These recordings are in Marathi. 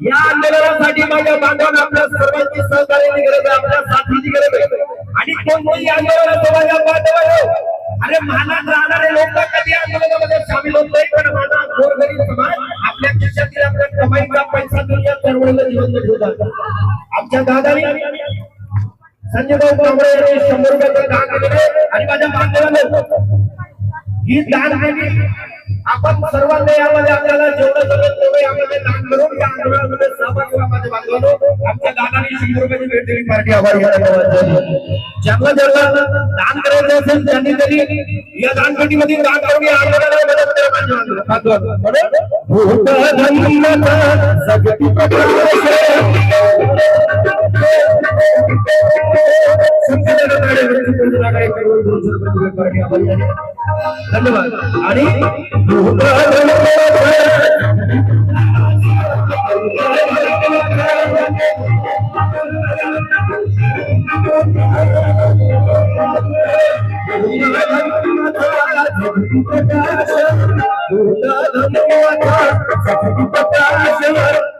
या आंदोलनासाठी माझ्या बांधवांना आपल्या सर्वांची सहकार्याची गरज आहे आपल्या साथीची गरज आहे. आणि कोणत्याही आंदोलनाचं माझ्या बांधव अरे महानात राहणारे लोक कधी आंदोलनामध्ये सामील होत नाही पण माझा गोरगरीब समाज आपल्या खिशातील आपल्या कमाईचा पैसा देऊन या चळवळीला जीवन ठेवतात आमच्या दादानी संजयभाऊ कांबळे यांनी शंभर रुपयाचं दान दिलेले आणि माझ्या बांधवांना ही दान दिली. आपण सर्वांनी यामध्ये आपल्याला जेवढं जमेल तेवढं यामध्ये दान करून या आंदोलनामध्ये सहभागी व्हा माझ्या बांधवांनो आमच्या दादांनी शंभर रुपयाची भेट दिली. पार्टी आभारी. ज्यांना ज्यांना दान करायचं असेल त्यांनी तरी या दानपेटीमध्ये दान करून या आंदोलनाला मदत करा. माझ्या बांधवांनो. बरोबर? भूत धन्यता जगती प्रकाश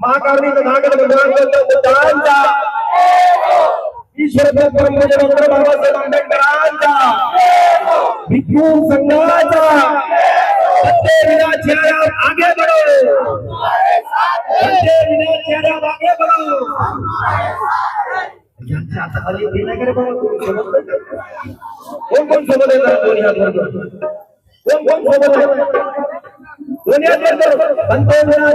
महाकावनी नागड भगवान ईश्वर ब्रह्मजे डॉक्टर बाबासाहेब आंबेडकरांचा भिक्खू संघाचा सत्य विना चेहरा आगे बढ़ो विना चेहरा आगे बढ़ो कोण कोण सोबत येतात दोन्ही हात वर कोण कोण सोबत दोन्ही हात वर करून. सत्य विना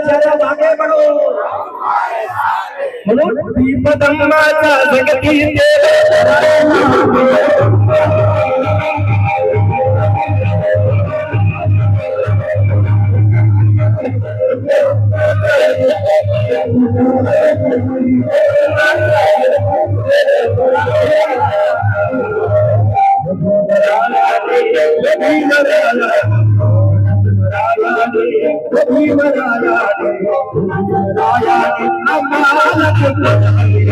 दीपदंबाचा जगती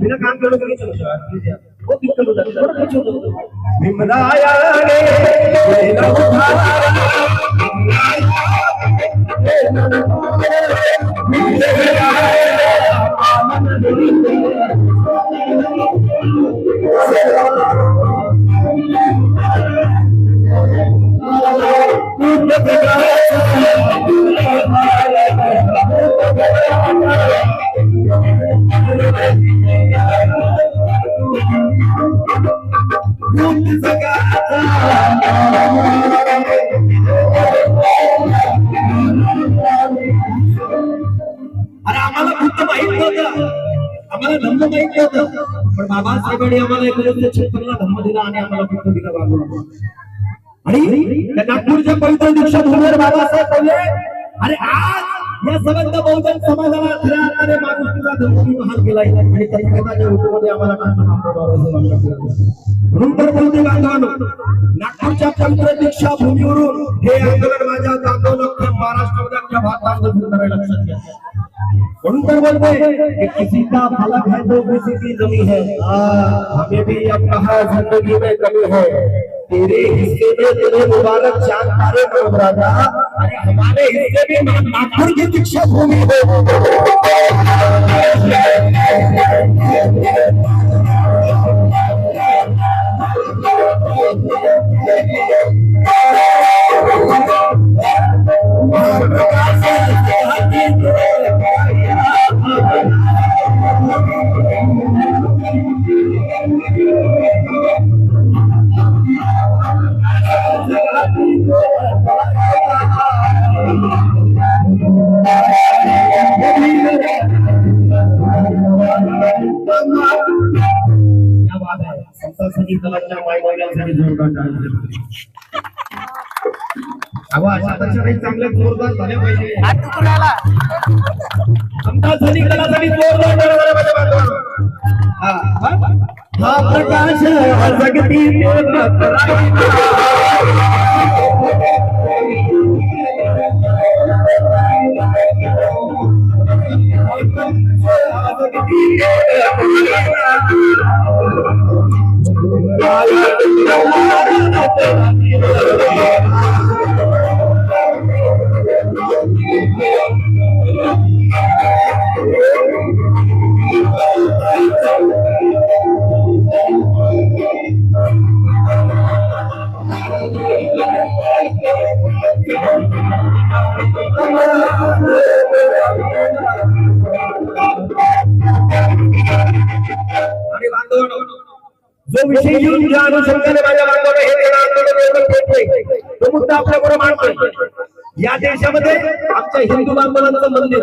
बिना काम केलं तरी चालतं. हो, तितकं होतं. थोडं खर्च होतो. भीमरायाने केलं उद्धार. अरे आम्हाला फक्त माहीत नव्हतं. आम्हाला धम्म माहीत नव्हतं. पण बाबासाहेबांनी आम्हाला एकोणीसशे छप्पनला धम्म दिला आणि आम्हाला फक्त दिला बाबा आणि नागपूरच्या पवित्र दीक्षा भूमीवर बाबासाहेब बोलले अरे आज या समस्त बहुजन समाजाला खऱ्या अर्थाने माणुसकीचा धमकी बहाल केलाय. आणि त्या खताच्या ऋतूमध्ये आम्हाला म्हणून तर बोलते बांधवांनो नागपूरच्या पवित्र दीक्षा भूमीवरून हे आंदोलन माझ्या जातो लक्ष महाराष्ट्रामध्ये अख्ख्या भारतामध्ये सुरू करायला लक्षात घ्या. म्हणून तर बोलते कि किसी का फलक है तो किसी की जमी है हमें भी अब कहा जिंदगी में कमी है तेरे हिस्से में तेरे मुबारक चांद तारे को राजा अरे हमारे हिस्से में ना- नागपुर की दीक्षा भूमि हो क्या समता संगीताच्या माय महिलांसाठी जोरदार टाळ्या. अहो अशा तशा काही चांगल्या जोरदार झाल्या पाहिजे हात दुखून आला समता सैनिकासाठी जोरदार टाळ्या झाल्या पाहिजे बांधवांनो. हा, हा. हा प्रकाश हा जगती देवता आणि जो विषय घेऊन ज्या अनुषंगाने माझ्या बांधवांना हे देणं आंदोलन एवढं पेटलंय, तो मुद्दा आपल्याबरोबर मांडतोय. या देशामध्ये आमच्या हिंदू बांधवांचं मंदिर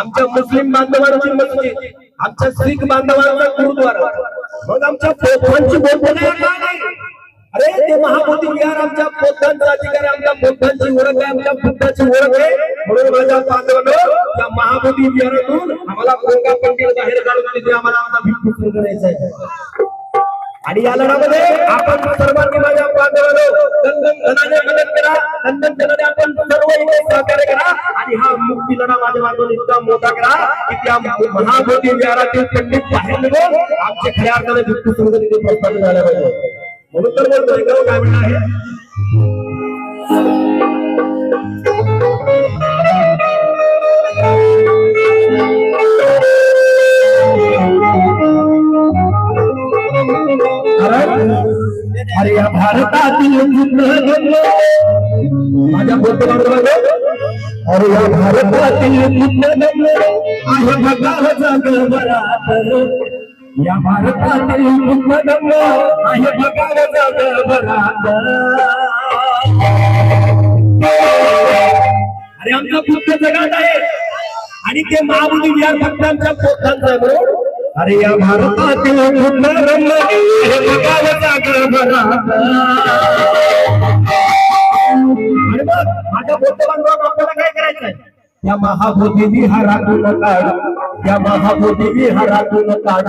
आमच्या मुस्लिम बांधवांची मस्जिद आमच्या शीख बांधवांचा गुरुद्वारा. मग आमच्या बौद्ध नाही? अरे ते महाबोधी विहार आमच्या बौद्धांचा अधिकार आमच्या बौद्धांची ओळख आहे आमच्या बुद्धाची ओळख आहे. म्हणून माझ्या बांधवांनो त्या महाबोधी विहारातून आम्हाला गोंगा पंडित बाहेर काढून आम्हाला आमचा सुरू करायचा आहे. आणि या लढामध्ये आपण सर्वांनी माझ्या बांधवांनो दंदन धनाने मदत करा दंदन धनाने आपण सर्व इथे सहकार्य करा आणि हा मुक्ती लढा माझ्या बांधवांनी इतका मोठा करा की त्या महाबोधी विहारातील पंडित बाहेर निघून आमचे खऱ्या अर्थाने भिक्खू सुरू तिथे प्रस्थापित झाल्या पाहिजे. म्हणून तर बोलतोय काय म्हणणं आहे? माझ्या अरे या भारतातील आहे भगाचा गरबरात या भारतातील कुंभदंग आहे भगाचा गरबरात अरे आमचा बुद्ध जगात आहे. आणि ते महाबुद्धी या फक्त आमच्या बरोबर अरे या भारतातील बुद्ध हे भगावचा गरबरात आणि मग माझ्या आपल्याला काय करायचंय या महाबोधी विहारातून काढ. या महाबोधी विहारातून काढ.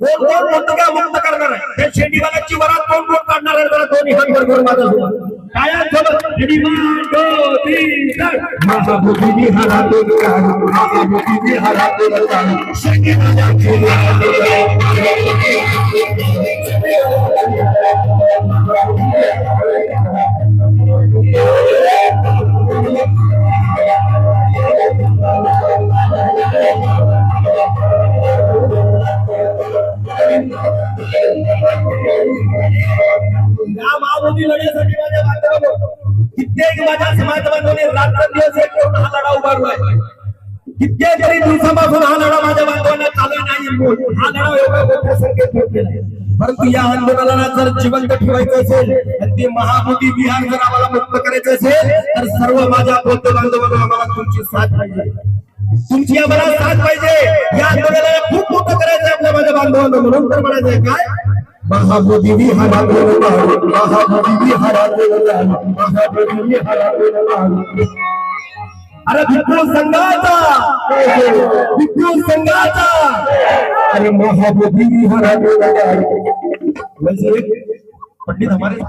कोण कोण मुक्त का मुक्त करणार आहे त्या शेंडीवाल्याची वरात कोण कोण काढणार आहे जरा दोन्ही हात वर करून माझा सोबत काय आहे सोबत ready one two three start Mahabuddhi विहारातून काढ महाबुद्धी विहारातून काढ शेंडीवाल्याची माझ्या समाज बांधवांनी रात्रंदिवस एक करून हा लढा उभारलाय. कित्येक दिवसापासून हा लढा माझ्या बांधवांना चालू नाही हा लढा एवढ्या मोठ्या संख्येत होत गेला परंतु या आंदोलनाला जर जिवंत ठेवायचं असेल आणि ते महामोदी बिहार जर आम्हाला मुक्त करायचं असेल तर सर्व माझ्या बौद्ध बांधवांना आम्हाला तुमची साथ पाहिजे. तुमची आम्हाला साथ पाहिजे. या आंदोलनाला खूप मोठं करायचं आपल्या माझ्या बांधवांना. म्हणून तर म्हणायचंय काय? महामोदी बिहार आंदोलन महामोदी बिहार आंदोलन महामोदी बिहार आंदोलन अरे विप्रो संघाचा विप्रो संघाचा अरे महामोदी बिहार आंदोलन वैसे पंडित हमारे